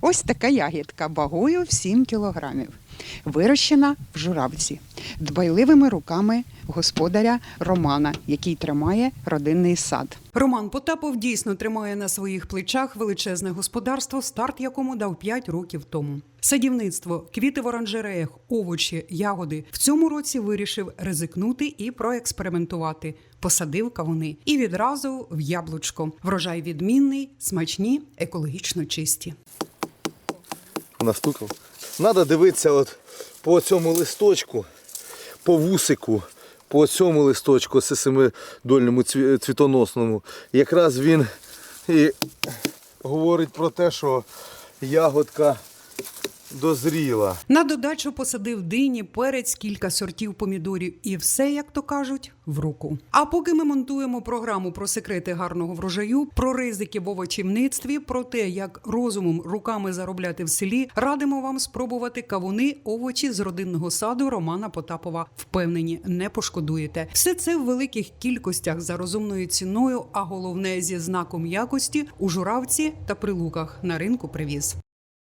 Ось така ягідка вагою в 7 кілограмів. Вирощена в журавці дбайливими руками господаря Романа, який тримає родинний сад. Роман Потапов дійсно тримає на своїх плечах величезне господарство, старт якому дав 5 років тому. Садівництво, квіти в оранжереях, овочі, ягоди в цьому році вирішив ризикнути і проекспериментувати. Посадив кавуни і відразу в яблучко. Врожай відмінний, смачні, екологічно чисті. Настукав. Надо дивитися от по цьому листочку, по вусику, по цьому листочку, семидольному цвітоносному. Якраз він і говорить про те, що ягодка дозріла. На додачу посадив дині, перець, кілька сортів помідорів і все, як то кажуть, в руку. А поки ми монтуємо програму про секрети гарного врожаю, про ризики в овочівництві, про те, як розумом руками заробляти в селі, радимо вам спробувати кавуни, овочі з родинного саду Романа Потапова. Впевнені, не пошкодуєте. Все це в великих кількостях за розумною ціною, а головне зі знаком якості у журавці та прилуках на ринку привіз.